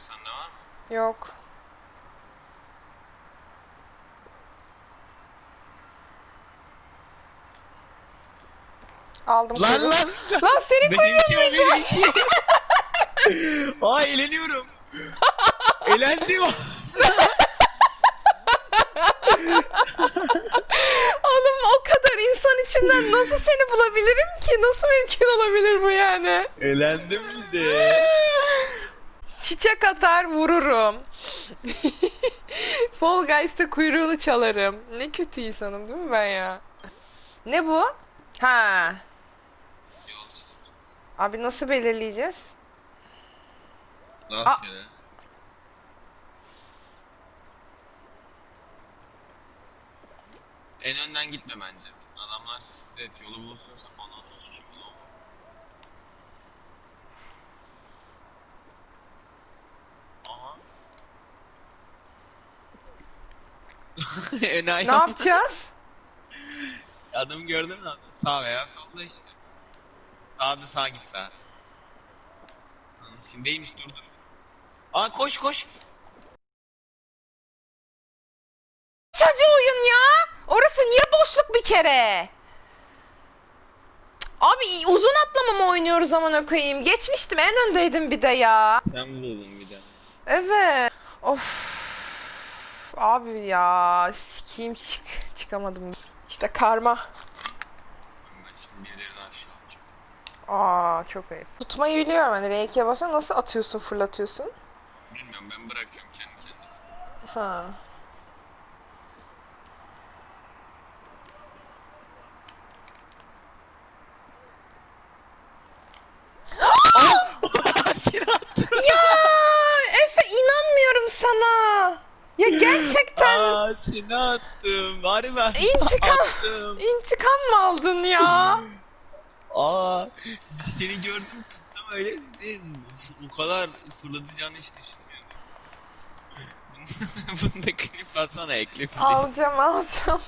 Sende var mı? Yok. Aldım Lan lan! Lan seni o muydu? Aa eğleniyorum. Eğlendim. Oğlum o kadar insan içinden nasıl seni bulabilirim ki? Nasıl mümkün olabilir bu yani? Eğlendim bir de. Çiçek atar vururum. Fall Guys'ta kuyruğunu çalarım. Ne kötü insanım değil mi ben ya? Ne bu? Ha. Abi nasıl belirleyeceğiz? Ya? En önden gitme bence. Adamlar siktir et yolu bulursun sen onu suçum o. Enayi Ne yapacağız? Adamı gördün mü? Sağ veya solda işte. Sağda sağ git sağ. Şimdi değilmiş dur dur. Aa koş koş. Çocuğu oyun ya. Orası niye boşluk bir kere? Cık, Abi uzun atlama mı oynuyoruz zaman koyayım? Geçmiştim en öndeydim bir de ya. Sen buldun bir de. Evet. Of. Abi ya sikeyim çık çıkamadım. İşte karma. Aa çok ayıp. Tutmayı biliyorum hani R2'ye basa nasıl atıyorsun fırlatıyorsun? Bilmiyorum ben bırakıyorum kendi kendine. Ha. ya Efe inanmıyorum sana. Ya gerçekten Aa seni attım. Var mı? İntikam. Attım. intikam mı aldın ya? Aa biz seni gördüm tuttum öyle dedim. O kadar fırlatacağını hiç düşünmüyordum. Bunu da klip atsana ekle. alacağım alacağım.